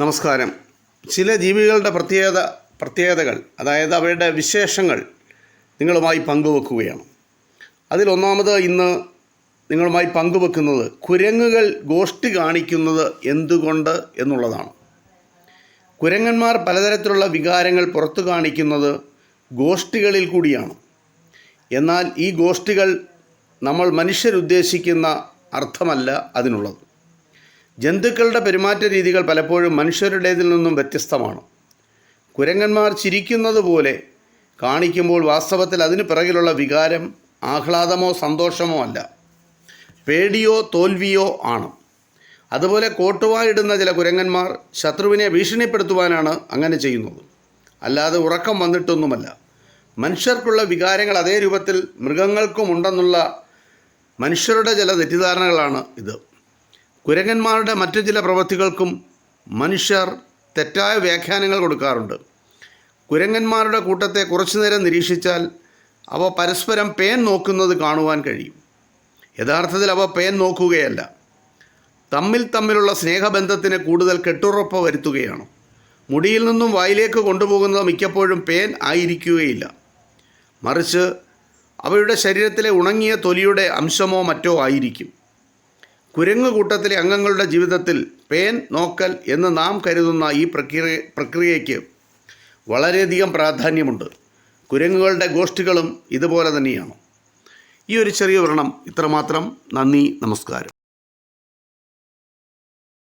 നമസ്കാരം. ചില ജീവികളുടെ പ്രത്യേകത പ്രത്യേകതകൾ അതായത് അവയുടെ വിശേഷങ്ങൾ നിങ്ങളുമായി പങ്കുവെക്കുകയാണ്. അതിലൊന്നാമത് ഇന്ന് നിങ്ങളുമായി പങ്കുവെക്കുന്നത് കുരങ്ങുകൾ ഗോഷ്ടി കാണിക്കുന്നത് എന്തുകൊണ്ട് എന്നുള്ളതാണ്. കുരങ്ങന്മാർ പലതരത്തിലുള്ള വികാരങ്ങൾ പുറത്തു കാണിക്കുന്നത് ഗോഷ്ടികളിൽ കൂടിയാണ്. എന്നാൽ ഈ ഗോഷ്ടികൾ നമ്മൾ മനുഷ്യരുദ്ദേശിക്കുന്ന അർത്ഥമല്ല അതിനുള്ളത്. ജന്തുക്കളുടെ പെരുമാറ്റ രീതികൾ പലപ്പോഴും മനുഷ്യരുടേതിൽ നിന്നും വ്യത്യസ്തമാണ്. കുരങ്ങന്മാർ ചിരിക്കുന്നത് പോലെ കാണിക്കുമ്പോൾ വാസ്തവത്തിൽ അതിന് പിറകിലുള്ള വികാരം ആഹ്ലാദമോ സന്തോഷമോ അല്ല. പേടിയോ തോൽവിയോ ആണ്. അതുപോലെ കോട്ടുവായിടുന്ന ചില കുരങ്ങന്മാർ ശത്രുവിനെ ഭീഷണിപ്പെടുത്തുവാനാണ് അങ്ങനെ ചെയ്യുന്നത്. അല്ലാതെ ഉറക്കം വന്നിട്ടൊന്നുമല്ല. മനുഷ്യർക്കുള്ള വികാരങ്ങൾ അതേ രൂപത്തിൽ മൃഗങ്ങൾക്കും ഉണ്ടെന്നുള്ള മനുഷ്യരുടെ ചില തെറ്റിദ്ധാരണകളാണ് ഇത്. കുരങ്ങന്മാരുടെ മറ്റു ചില പ്രവൃത്തികൾക്കും മനുഷ്യർ തെറ്റായ വ്യാഖ്യാനങ്ങൾ കൊടുക്കാറുണ്ട്. കുരങ്ങന്മാരുടെ കൂട്ടത്തെ കുറച്ചു നേരം നിരീക്ഷിച്ചാൽ അവ പരസ്പരം പേൻ നോക്കുന്നത് കാണുവാൻ കഴിയും. യഥാർത്ഥത്തിൽ അവ പേൻ നോക്കുകയല്ല. തമ്മിൽ തമ്മിലുള്ള സ്നേഹബന്ധത്തിന് കൂടുതൽ കെട്ടുറപ്പ് വരുത്തുകയാണ്. മുടിയിൽ നിന്നും വായിലേക്ക് കൊണ്ടുപോകുന്നത് മിക്കപ്പോഴും പേൻ ആയിരിക്കുകയില്ല. മറിച്ച് അവയുടെ ശരീരത്തിലെ ഉണങ്ങിയ തൊലിയുടെ അംശമോ മറ്റോ ആയിരിക്കും. കുരങ്ങ് കൂട്ടത്തിലെ അംഗങ്ങളുടെ ജീവിതത്തിൽ പേൻ നോക്കൽ എന്ന് നാം കരുതുന്ന ഈ പ്രക്രിയ പ്രക്രിയയ്ക്ക് വളരെയധികം പ്രാധാന്യമുണ്ട്. കുരങ്ങുകളുടെ ഗോഷ്ഠികളും ഇതുപോലെ തന്നെയാണ്. ഈ ഒരു ചെറിയ വിവരണം ഇത്രമാത്രം. നന്ദി നമസ്കാരം.